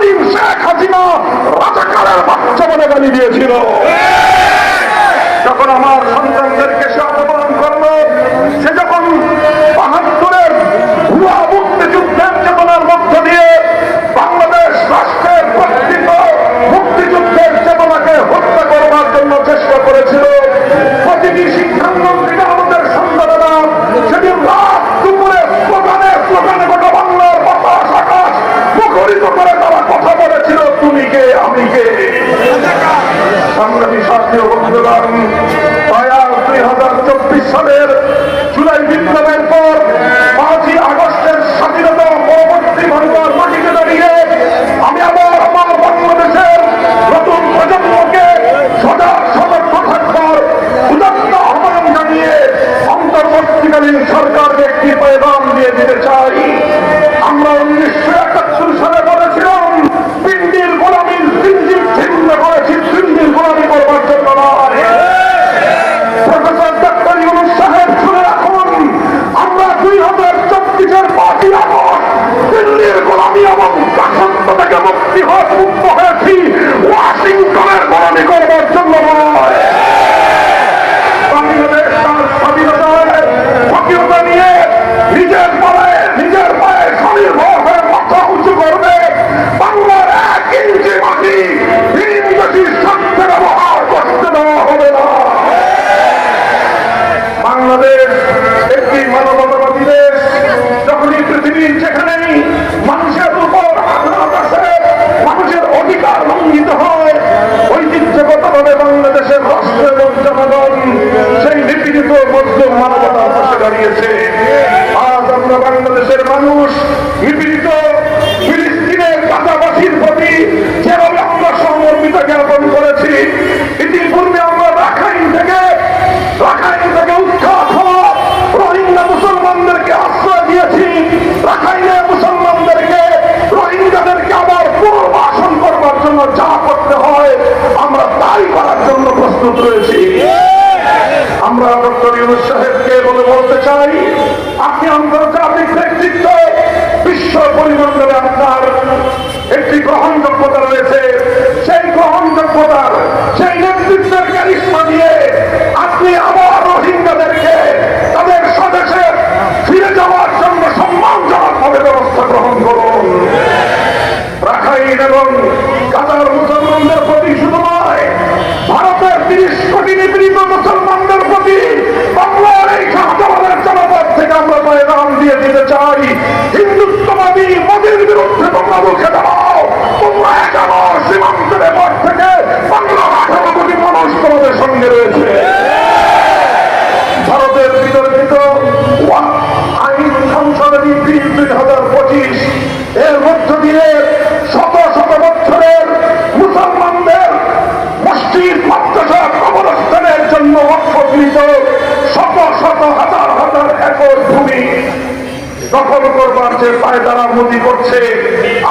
জালিম শেখ হাসিনা রাজাকারের বাচ্চা বলে গালি দিয়েছিল। যখন আমার সন্তানদেরকে সংগ্রামী শাস্ত্রীয় বন্ধুগণ দয়াল করতে হয়, আমরা তাই করার জন্য প্রস্তুত রয়েছি। আমরা ডক্টর ইউনুস সাহেবকে বলে বলতে চাই, আপনি আন্তর্জাতিক নেতৃত্ব বিশ্ব পরিমণ্ডলে আপনার একটি গ্রহণযোগ্যতা রয়েছে। সেই গ্রহণযোগ্যতার সেই নেতৃত্বের ক্যারিশমা দিয়ে আপনি আবার রোহিঙ্গাদেরকে তাদের স্বদেশে ফিরে যাওয়ার জন্য সম্মানজনকভাবে ব্যবস্থা গ্রহণ করুন। রাখাইন এবং কাতার মুসলমানদের প্রতি শুধু নয় ভারতের তিরিশ কোটি নিপীড়িত মুসলমানদের প্রতি বাংলার এই শাহজাহানের জনপদ থেকে আমরা পয়গাম দিয়ে দিতে চাই। হিন্দুত্ববাদী মোদীর বিরুদ্ধে তোমরা মুখে দাও তোমরা এগারো সীমান্তের এবার থেকে বাংলার আঠারো কোটি মানুষ তোমাদের সঙ্গে রয়েছে। ভারতের বিতর্কিত আইন সংশোধনী বিল দুই হাজার পঁচিশ, এর মধ্য দিয়ে করবার যে পায়তারা মোদি করছে,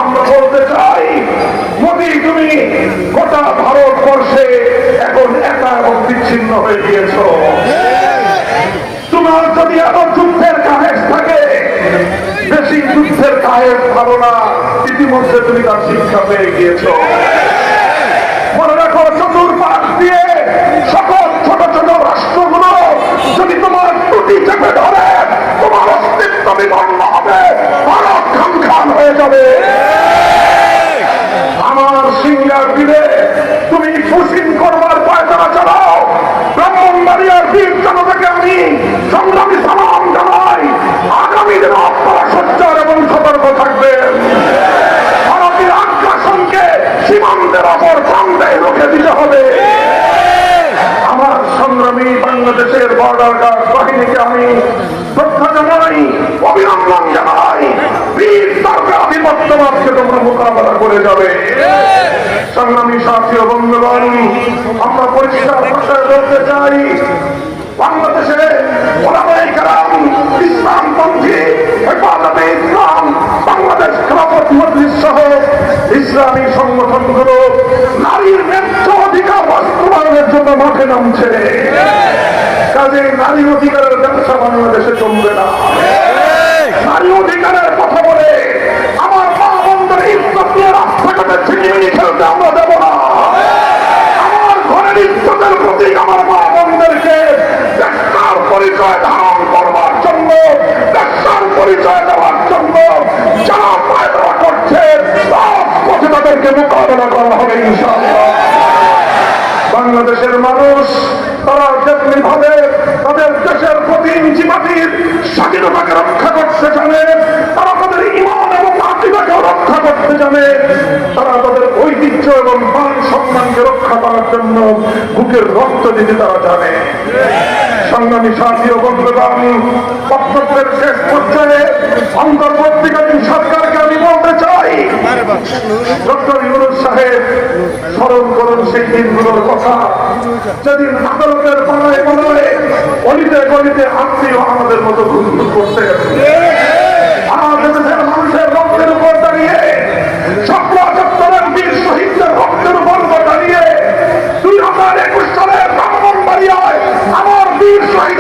আমরা বলতে চাই, মোদি তুমি গোটা ভারতবর্ষে এখন একা এবং বিচ্ছিন্ন হয়ে গিয়েছ। তোমার যদি আরও যুদ্ধের কাহেজ থাকে, বেশি যুদ্ধের কাহেজ ভালো না, ইতিমধ্যে তুমি তার শিক্ষা পেয়ে গিয়েছ। যাবে। আমার সিঙ্গার দিলে তুমি ফুসিন করবার পায়তারা চালাও। ব্রাহ্মণবাড়িয়ার বীর জনতাকে আমি সংগ্রামী সালাম জানাই। আগামী দিনে আপনারা সচ্চার এবং সতর্ক থাকবেন। ভারতের আগ্রাসনকে সীমান্তের অপর প্রান্তে রুখে দিতে হবে। আমার সংগ্রামী বাংলাদেশের বর্ডার গার্ড বাহিনীকে আমি শ্রদ্ধা জানাই, অভিনন্দন জানাই। তারকা তোমরা মোকাবেলা করে যাবে। সংগ্রামী সাথী বন্ধুগণ, আমরা পরিষ্কার ভাষায় বলতে চাই বাংলাদেশে বাংলাদেশ খেলাফত মজলিস সহ ইসলামী সংগঠনগুলো নারীর ন্যায্য অধিকার বাস্তবায়নের জন্য মাঠে নামছে। কাজে নারী অধিকারের ব্যবসা বাংলাদেশে চলবে না। আমার ঘরের আমার পরিচয় করবার জন্য পরিচয় জন্য যারা বাংলাদেশের মানুষ তারা যেমনি ভাবে তাদের দেশের প্রতি ইঞ্চি মাটির স্বাধীনতাকে রক্ষা করছে জানে, তারা রক্ষা করতে জানে তারা তাদের ঐতিহ্য এবং মান সম্মানকে রক্ষা করার জন্য বুকের রক্ত দিতে তারা জানে সংগ্রামী সাথী বন্ধুগণ, বক্তব্যের শেষ পর্যায়ে অন্তর্বর্তীকালীন সরকারকে আমি বলতে চাই, ডক্টর ইউনুস সাহেব, স্মরণ করুন সেই দিনগুলোর কথা। যেদিন আদালতের পাড়ায় পাড়ায় অলিতে গলিতে আত্মীয় আমাদের মতো ঘুরঘুর করতে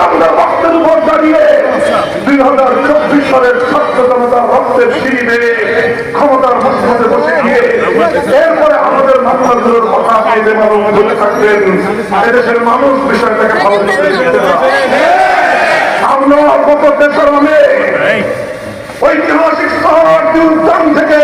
আমাদের রক্তের উপর দাঁড়িয়ে দুই হাজার চব্বিশ সালের ছাত্র জনতার রক্তের সিঁড়ি বেড়ে ক্ষমতার মধ্যে বসে গিয়ে এরপরে আমাদের মামলাগুলোর কথা আপনি বেমালুম বলে থাকবেন, এদেশের মানুষ বিষয়টাকে ভালো আমরা গত তেসরা মে ঐতিহাসিক শহর উদ্যান থেকে